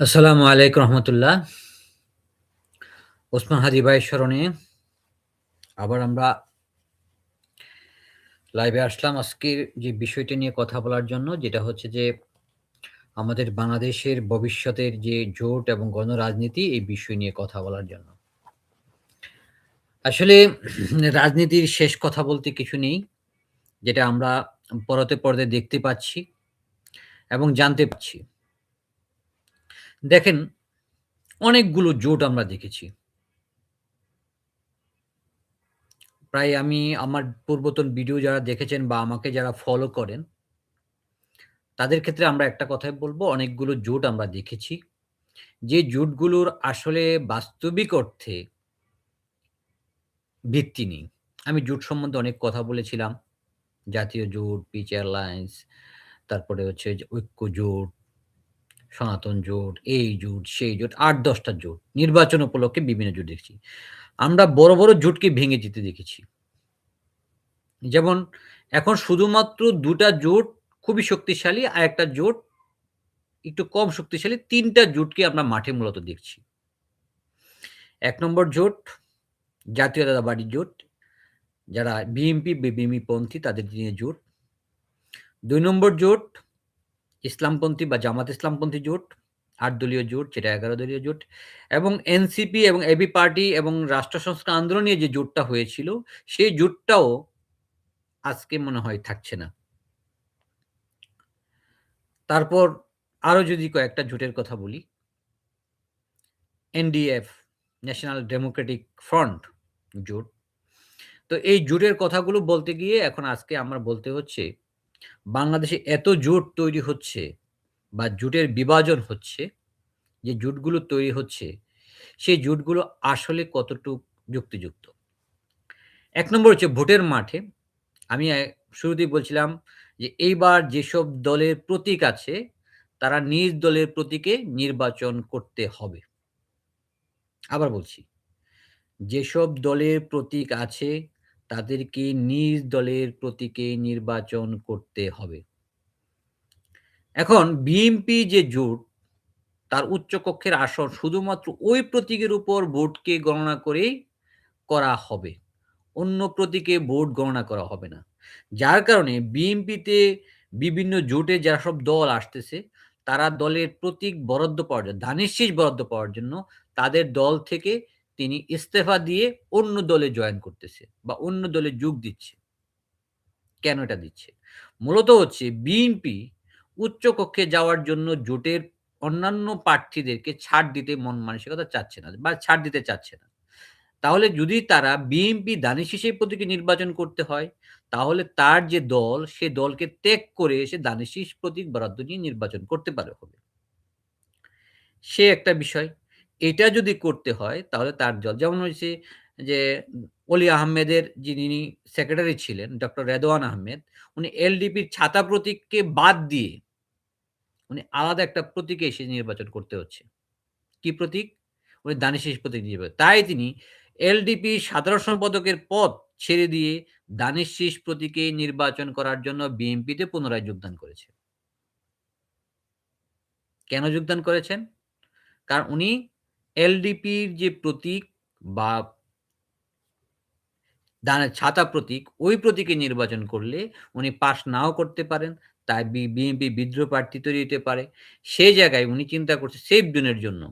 আসসালামু আলাইকুম রহমতুল্লাহ। ওসমান হাদি ভাইয়ের স্মরণে আবার আমরা লাইভে আসলাম আজকের যে বিষয়টি নিয়ে কথা বলার জন্য, যেটা হচ্ছে যে আমাদের বাংলাদেশের ভবিষ্যতের যে জোট এবং গণরাজনীতি, এই বিষয় নিয়ে কথা বলার জন্য। আসলে রাজনীতির শেষ কথা বলতে কিছু নেই। যেটা আমরা পরতে পরতে দেখতে পাচ্ছি এবং জানতে পাচ্ছি। দেখেন অনেকগুলো জোট আমরা দেখেছি। প্রায় আমি আমার পূর্বতন ভিডিও যারা দেখেছেন বা আমাকে যারা ফলো করেন তাদের ক্ষেত্রে আমরা একটা কথাই বলব অনেকগুলো জোট আমরা দেখেছি। যে জোটগুলোর আসলে বাস্তবিক অর্থে ভিত্তি নেই। আমি জোট সম্বন্ধে অনেক কথা বলেছিলাম। জাতীয় জোট, পিচ এয়ারলাইন্স, তারপরে হচ্ছে ঐক্য জোট, সনাতন জোট, এই জোট, সেই জোট আট দশটা জোট। নির্বাচন উপলক্ষে বিভিন্ন জোট দেখছি। আমরা বড়, বড় জোটকে ভেঙে যেতে দেখেছি। যেমন এখন শুধুমাত্র দুটা জোট খুবই শক্তিশালী, আর একটা জোট একটু কম শক্তিশালী। তিনটা জোটকে আমরা মাঠে মূলত দেখছি। এক নম্বর জোট জাতীয়তাবাদী জোট। যারা বিএনপি, বিএমপি পন্থী তাদের নিয়ে জোট। দুই নম্বর জোট ইসলামপন্থী বা জামাত ইসলামপন্থী জোট। ৮ দলীয় জোট, যেটা ১১ দলীয় জোট এবং এনসিপি এবং এবি পার্টি এবং রাষ্ট্র সংস্কার আন্দোলন যে জোটটা হয়েছিল, সেই জোটটাও আজকে মনে হয় থাকছে না। তারপর আরও যদি কয়েকটা জোটের কথা বলি এনডিএফ, ন্যাশনাল ডেমোক্রেটিক ফ্রন্ট জোট। তো এই জোটের কথাগুলো বলতে গিয়ে এখন আজকে আমার বলতে হচ্ছে, বাংলাদেশে এত জোট তৈরি হচ্ছে বা জোটের বিভাজন হচ্ছে, যে জোটগুলো তৈরি হচ্ছে, সেই জোটগুলো আসলে কতটুক যুক্তিযুক্ত। এক নম্বর হচ্ছে ভোটের মাঠে আমি শুরুতেই বলছিলাম যে এইবার যেসব দলের প্রতীক আছে, তারা নিজ দলের প্রতীকে নির্বাচন করতে হবে। আবার বলছি, যেসব দলের প্রতীক আছে, তাদেরকে নিজ দলের প্রতীকে নির্বাচন করতে হবে। এখন বিএনপি যে জোট, তার উচ্চকক্ষের আসন শুধুমাত্র ওই প্রতীকের উপর ভোটকে গণনা করেই করা হবে। অন্য প্রতীকে ভোট গণনা করা হবে না। যার কারণে বিএনপিতে বিভিন্ন জোটে সব দল আসতেছে, তারা দলের প্রতীক বরাদ্দ পাওয়ার জন্য, ধানের শীষ বরাদ্দ পাওয়ার জন্য তাদের দল থেকে তিনি ইস্তফা দিয়ে অন্য দলে জয়েন করতেছে বা অন্য দলে যোগ দিচ্ছে। কেন এটা দিচ্ছে? মূলত হচ্ছে বিএনপি উচ্চকক্ষে যাওয়ার জন্য জোটের অন্যান্য প্রার্থীদেরকে ছাড় দিতে মন মানসিকতা চাচ্ছে না বা ছাড় দিতে চাচ্ছে না। তাহলে যদি তারা বিএনপি ধানের শীষের প্রতীকে নির্বাচন করতে হয়, তাহলে তার যে দল, সে দলকে ত্যাগ করে সে ধানের শীষ প্রতীক বরাদ্দ নিয়ে নির্বাচন করতে পারে হবে। সে একটা বিষয়। এটা যদি করতে হয় তাহলে তার দল যেমন হয়েছে যে অলি আহমেদের যিনি সেক্রেটারি ছিলেন ডক্টর রেদওয়ান আহমেদ, উনি এলডিপির ছাতা প্রতীককে বাদ দিয়ে উনি আলাদা একটা প্রতীকে এসে নির্বাচন করতে হচ্ছে। কি প্রতীক? উনি ধানের শীষ প্রতীক নিবে। তাই তিনি এলডিপি সাধারণ সম্পাদকের পদ ছেড়ে দিয়ে শীষ প্রতীকে নির্বাচন করার জন্য বিএনপিতে পুনরায় যোগদান করেছে। কেন যোগদান করেছেন? কারণ উনি এলডিপির যে প্রতীক বা দানের ছাতা প্রতীক, ওই প্রতীকে নির্বাচন করলে উনি পাস নাও করতে পারেন। তাই বিএনপি বিদ্রোহ প্রার্থী তৈরি হতে পারে। সেই জায়গায় উনি চিন্তা করছে সেফ জোনের জন্য।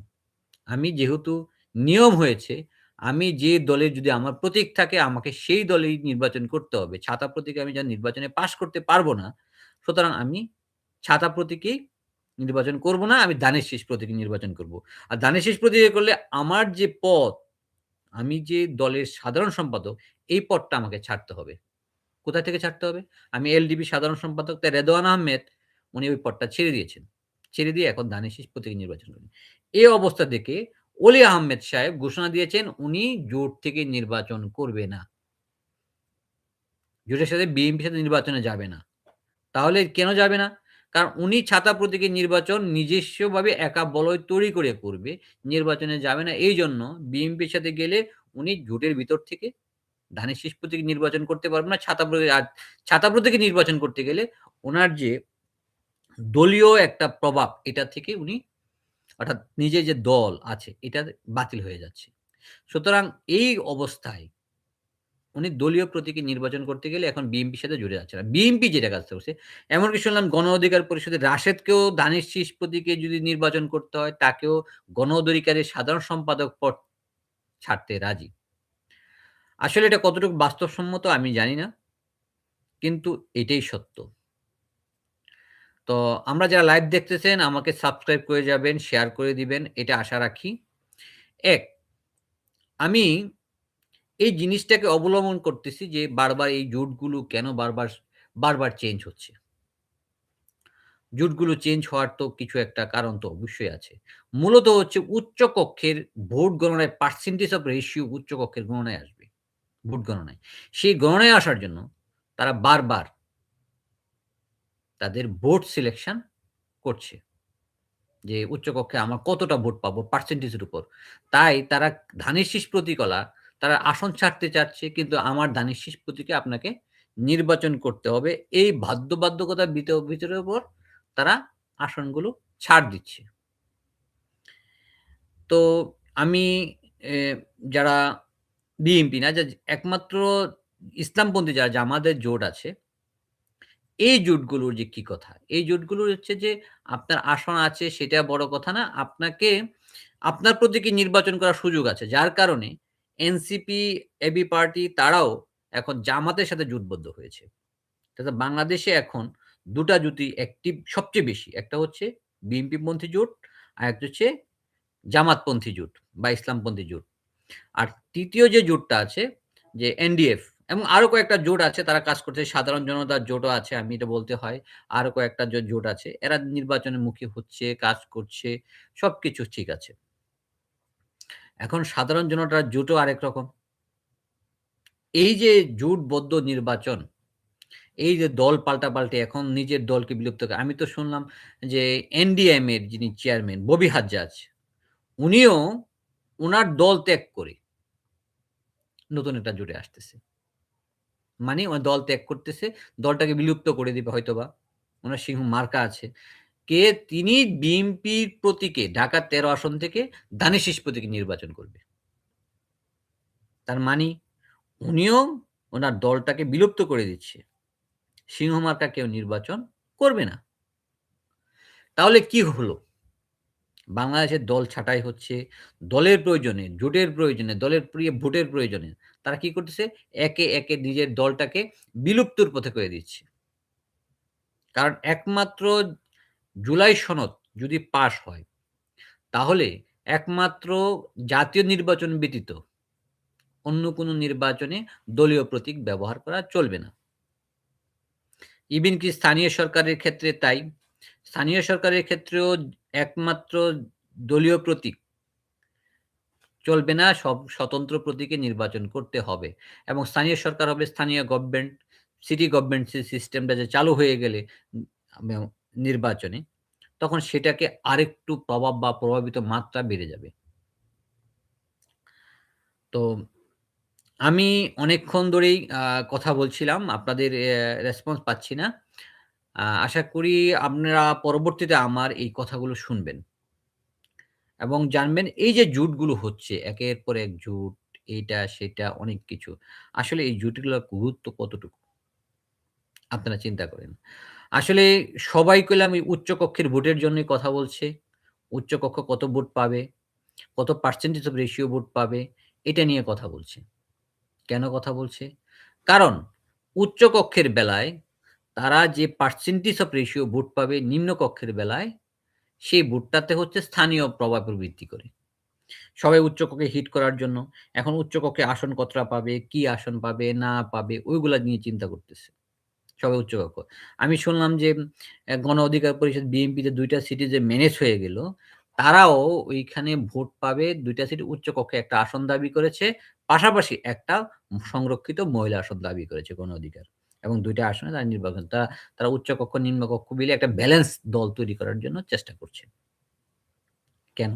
আমি যেহেতু নিয়ম হয়েছে, আমি যে দলে যদি আমার প্রতীক থাকে আমাকে সেই দলেই নির্বাচন করতে হবে। ছাতা প্রতীকে আমি যা নির্বাচনে পাশ করতে পারব না, সুতরাং আমি ছাতা প্রতীকেই নির্বাচন করব না। আমি ধানের শীষ প্রতীকে নির্বাচন করব। আর ধানের শীষ প্রতীকে করলে আমার যে পদ, আমি যে দলের সাধারণ সম্পাদক, এই পদটা আমাকে ছাড়তে হবে। কোথা থেকে ছাড়তে হবে? আমি এলডিপি সাধারণ সম্পাদক তা রেদওয়ান আহমেদ, উনি ওই পদটা ছেড়ে দিয়েছেন। ছেড়ে দিয়ে এখন ধানের শীষ প্রতীকে নির্বাচন করেন। এই অবস্থা দেখে অলি আহমেদ সাহেব ঘোষণা দিয়েছেন উনি জোট থেকে নির্বাচন করবে না। জোটের সাথে বিএনপির সাথে নির্বাচনে যাবে না। তাহলে কেন যাবে না? কারণ উনি ছাতা প্রতীকে নির্বাচন নিজস্বভাবে একা বলয় তৈরি করে করবে। নির্বাচনে যাবে না এই জন্য বিএনপির সাথে গেলে উনি জোটের ভিতর থেকে ধানের শীষ প্রতীকে নির্বাচন করতে পারবে না। ছাতা আর ছাতা প্রতীকে নির্বাচন করতে গেলে ওনার যে দলীয় একটা প্রভাব, এটা থেকে উনি অর্থাৎ নিজের যে দল আছে, এটা বাতিল হয়ে যাচ্ছে। সুতরাং এই অবস্থায় উনি দলীয় প্রতীকে নির্বাচন করতে গেলে এখন বিএনপির সাথে জুড়ে যাচ্ছে না। বিএনপি যেটা কাজ করছে, এমনকি শুনলাম গণ অধিকার পরিষদের রাশেদকেও দানিশ শীষ প্রতীকে যদি নির্বাচন করতে হয়, তাকেও গণ অধিকারের সাধারণ সম্পাদক পদ ছাড়তে রাজি। আসলে এটা কতটুকু বাস্তবসম্মত আমি জানি না। কিন্তু এটাই সত্য। তো আমরা যারা লাইভ দেখতেছেন আমাকে সাবস্ক্রাইব করে যাবেন, শেয়ার করে দিবেন এটা আশা রাখি। এক আমি এই জিনিসটাকে অবলম্বন করতেছি যে বারবার এই জোটগুলো কেন বারবার, বারবার চেঞ্জ হচ্ছে। জোটগুলো চেঞ্জ হওয়ার তো কিছু একটা কারণ তো অবশ্যই আছে। মূলত হচ্ছে উচ্চ কক্ষের ভোট গণনায় পার্সেন্টেজ অফ রেশিও উচ্চ কক্ষের গণনায় আসবে। ভোট গণনায়। সেই গণনায় আসার জন্য তারা বারবার তাদের ভোট সিলেকশন করছে। যে উচ্চ কক্ষে আমার কতটা ভোট পাবো পার্সেন্টেজের উপর। তাই তারা ধানের শীষ প্রতীকলা তারা আসন ছাড়তে চাচ্ছে, কিন্তু আমার শীষ প্রতীকে আপনাকে নির্বাচন করতে হবে। এই বাধ্যবাধকতার ভিত ভিতরের উপর তারা আসনগুলো ছাড় দিচ্ছে। তো আমি যারা বিএনপি না যে একমাত্র ইসলামপন্থী যারা জামাতের জোট আছে, এই জোটগুলোর যে কি কথা? এই জোটগুলোর হচ্ছে যে আপনার আসন আছে, সেটা বড় কথা না। আপনাকে, আপনার প্রতীকে নির্বাচন করার সুযোগ আছে। যার কারণে এনসিপি, এবি পার্টি তারাও এখন জামাতের সাথে জোটবদ্ধ হয়েছে। অর্থাৎ বাংলাদেশে এখন ২ টা জোটই অ্যাক্টিভ সবচেয়ে বেশি। একটা হচ্ছে বিএনপিপন্থী জোট, আর একটা হচ্ছে জামাতপন্থী জোট বা ইসলামপন্থী জোট। আর তৃতীয় যে জোটটা আছে যে এনডিএফ এবং আরও কয়েকটা জোট আছে তারা কাজ করছে। সাধারণ জনতার জোটও আছে আমি এটা বলতে হয়। আরও কয়েকটা জোট আছে। এরা নির্বাচনের মুখী হচ্ছে, কাজ করছে। সবকিছু ঠিক আছে। এখন সাধারণ জনতার জুটও আরেক রকম। এই যে জোটবদ্ধ নির্বাচন, এই যে দল পাল্টাপাল্টি এখন নিজের দলকে বিলুপ্ত করে আমি তো শুনলাম যে এনডিএম এর যিনি চেয়ারম্যান ববি হাজ্জাজ, উনিও উনার দল ত্যাগ করে নতুন একটা জুটে আসতেছে। মানে দল ত্যাগ করতেছে, দলটাকে বিলুপ্ত করে দিবে হয়তোবা। ওনার সিংহ মার্কা আছে। কে তিনি বিএনপির প্রতীকে ঢাকা ১৩ আসন থেকে শীষ প্রতীকে নির্বাচন করবে। তার মানে উনিও ওনার দলটাকে বিলুপ্ত করে দিচ্ছে। সিংহ মার্কা কেউ নির্বাচন করবে না। তাহলে কি হলো? বাংলাদেশের দল ছাঁটাই হচ্ছে। দলের প্রয়োজনে, জোটের প্রয়োজনে, দলের প্রিয় ভোটের প্রয়োজনে তারা কি করতেছে? একে, একে নিজের দলটাকে বিলুপ্তর পথে করে দিচ্ছে। কারণ একমাত্র জুলাই সনদ যদি পাস হয়, তাহলে একমাত্র জাতীয় নির্বাচন ব্যতীত অন্য কোনো নির্বাচনে দলীয় প্রতীক ব্যবহার করা চলবে না। ইভেন কি স্থানীয় সরকারের ক্ষেত্রে তাই। স্থানীয় সরকারের ক্ষেত্রেও একমাত্র দলীয় প্রতীক চলবে না, সব স্বতন্ত্র প্রতীকে নির্বাচন করতে হবে এবং স্থানীয় সরকার হবে স্থানীয় গভর্নমেন্ট, সিটি গভর্নমেন্ট সিস্টেমটা যে চালু হয়ে গেলে নির্বাচনে, তখন সেটাকে আরেকটু প্রভাব বা প্রভাবিত মাত্রা বেড়ে যাবে। তো আমি অনেকক্ষণ ধরেই কথা বলছিলাম। আপনাদের রেসপন্স পাচ্ছি না। আশা করি আপনারা পরবর্তীতে আমার এই কথাগুলো শুনবেন। এবং জানবেন এই যে জোটগুলো হচ্ছে একের পর এক জুট এইটা সেটা অনেক কিছু। আসলে এই জুটগুলোর গুরুত্ব কতটুকু? আপনারা চিন্তা করেন। আসলে সবাই কইলাম এই উচ্চ কক্ষের ভোটের জন্যই কথা বলছে। উচ্চ কক্ষ কত ভোট পাবে, কত পার্সেন্টেজ অফ রেশিও ভোট পাবে, এটা নিয়ে কথা বলছে। কেন কথা বলছে? কারণ উচ্চ কক্ষের বেলায় তারা যে পার্সেন্টেজ অফ রেশিও ভোট পাবে নিম্ন কক্ষের বেলায়, সেই ভোটটাতে হচ্ছে স্থানীয় প্রভাবের ভিত্তি করে। সবাই উচ্চকক্ষে হিট করার জন্য। এখন উচ্চকক্ষে আসন কতটা পাবে, কি আসন পাবে, না পাবে ওইগুলা নিয়ে চিন্তা করতেছে। সবাই উচ্চ কক্ষ। আমি শুনলাম যে গণ অধিকার পরিষদ বিএনপিতে ২ টা সিটি যে ম্যানেজ হয়ে গেল, তারাও ওইখানে ভোট পাবে ২ টা সিটি উচ্চ কক্ষে একটা আসন দাবি করেছে। পাশাপাশি একটা সংরক্ষিত মহিলা আসন দাবি করেছে গণ অধিকার। এবং দুইটা আসনে তারা নির্বাচন তারা উচ্চ কক্ষ, নিম্ন কক্ষ মিলে একটা ব্যালেন্স দল তৈরি করার জন্য চেষ্টা করছে। কেন?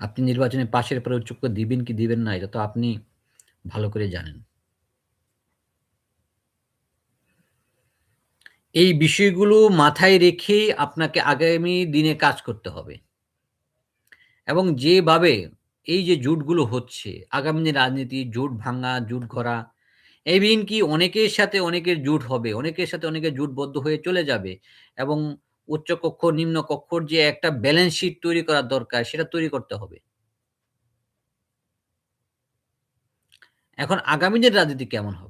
আপনি নির্বাচনে পাশের পরে উচ্চ কক্ষ দিবেন কি দিবেন না এটা তো আপনি ভালো করে জানেন। এই বিষয়গুলো মাথায় রেখেই আপনাকে আগামী দিনে কাজ করতে হবে। এবং যেভাবে এই যে জোটগুলো হচ্ছে, আগামী দিনে রাজনীতি, জোট ভাঙা, জোট গড়া, কি অনেকের সাথে অনেকের জোট হবে, অনেকের সাথে অনেকে জোটবদ্ধ হয়ে চলে যাবে এবং উচ্চকক্ষ, নিম্নকক্ষর যে একটা ব্যালেন্স শিট তৈরি করা দরকার, সেটা তৈরি করতে হবে। এখন আগামী দিনের রাজনীতি কেমন হবে?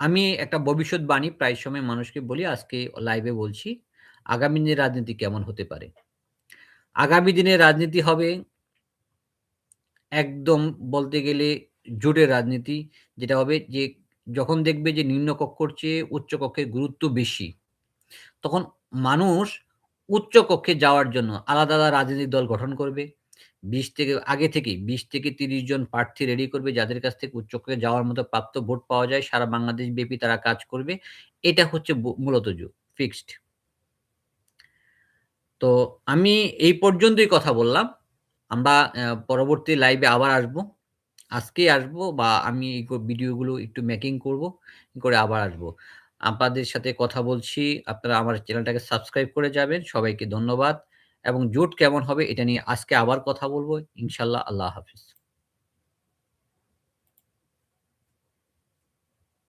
আমি একটা ভবিষ্যৎবাণী প্রায় সময় মানুষকে বলি, আজকে লাইভে বলছি। আগামী দিনের রাজনীতি কেমন হতে পারে? আগামী দিনের রাজনীতি হবে একদম বলতে গেলে জোটের রাজনীতি। যেটা হবে যে যখন দেখবে যে নিম্নকক্ষর চেয়ে উচ্চকক্ষের গুরুত্ব বেশি, তখন মানুষ উচ্চকক্ষে যাওয়ার জন্য আলাদা, আলাদা রাজনৈতিক দল গঠন করবে। ২০ থেকে আগে থেকেই ২০ থেকে ৩০ জন প্রার্থী রেডি করবে যাদের কাছ থেকে উচ্চকক্ষে যাওয়ার মতো প্রাপ্ত ভোট পাওয়া যায়। সারা বাংলাদেশ ব্যাপী তারা কাজ করবে। এটা হচ্ছে মূলত জোট, ফিক্সড। তো আমি এই পর্যন্তই কথা বললাম। আমরা পরবর্তী লাইভে আবার আসব। আজকেই আসব বা আমি এই ভিডিওগুলো একটু মেকিং করব, করে আবার আসব। আপনাদের সাথে কথা বলছি। আপনারা আমার চ্যানেলটাকে সাবস্ক্রাইব করে যাবেন। সবাইকে ধন্যবাদ এবং জোট কেমন হবে এটা নিয়ে আজকে আবার কথা বলব ইনশাল্লাহ আল্লাহ হাফেজ।